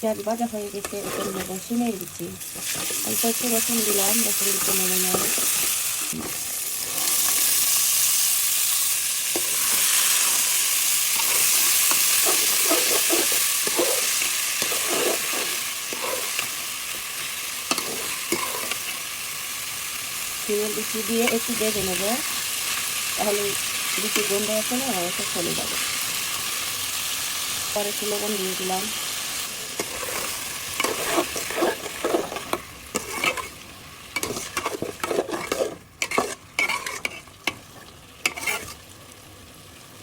পেঁয়াজ ভাজা হয়ে গেছে এখন নেব সিমের বিচি অল্প একটু রসুন দিলাম, রসুন দিতে মনে নয় দিয়ে একটু নেব। তাহলে বিচি গন্ধ আছে না ওটা চলে যাবে। পরে একটু লবণ দিয়ে দিলাম।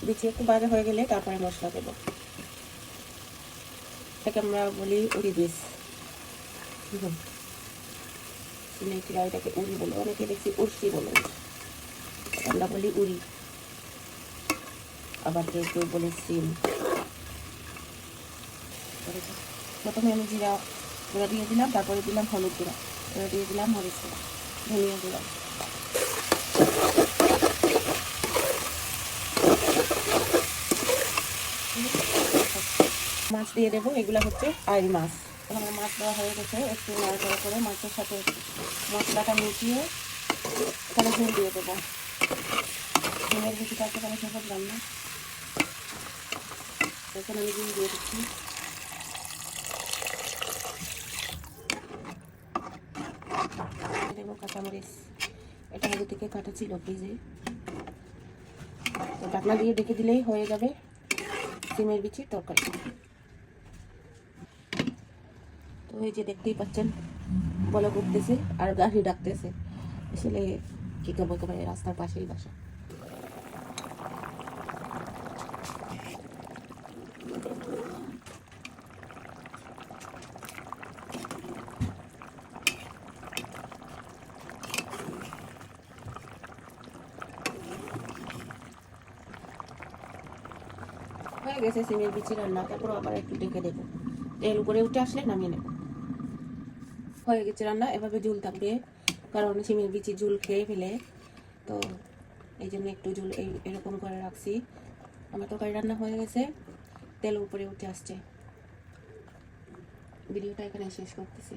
বিচি একটু বাজা হয়ে গেলে তারপরে মশলা দেবো। এটাকে আমরা বলি উড়ি সিলেটিরা এটাকে উড়ি বলে, অনেকে দেখছি উড়সি বলে। আমরা বলি উড়ি। আবার কেউ কেউ বলে সিম। প্রথমে আমি জিরা গুঁড়া দিয়ে দিলাম, তারপরে দিলাম হলুদ গুঁড়া দিয়ে দিলাম মরিচ গুঁড়া, ধনিয়া গুঁড়া। মাছ দিয়ে দেবো, এগুলো হচ্ছে আইল মাছ। আমার মাছ দেওয়া হয়ে গেছে, একটু নাড়াচাড়া করে মাছের সাথে মশলাটা মিশিয়ে এখানে ঝোল দিয়ে দেবো। ঝোলের বেশিটা এখানে সহজ রান্না এখানে আমি ঝোল দিয়ে দিচ্ছি। দেবো কাঁচামরিচ। এটা আগে থেকে কাটা ফ্রিজে। তো ঢাকনা দিয়ে ডেকে দিলেই হয়ে যাবে। সিমের বিচির তরকারি। তো এই যে দেখতেই পাচ্ছেন বলে করতেছে আর গাড়ি ডাকতেছে। আসলে কি করব একেবারে রাস্তার পাশেই বাসা। হয়ে গেছে, সিমের বিচি রান্না। তারপর আবার একটু ডেকে দেবো। তেল উপরে উঠে আসলে নামিয়ে নেব। হয়ে গেছে রান্না, এভাবে ঝুল থাকবে। কারণ সিমের বিচি ঝুল খেয়ে ফেলে। তো এই জন্য একটু ঝুল এই, এরকম করে রাখছি। আমার তরকারি রান্না হয়ে গেছে। তেল উপরে উঠে আসছে। ভিডিওটা এখানে শেষ করতেছি।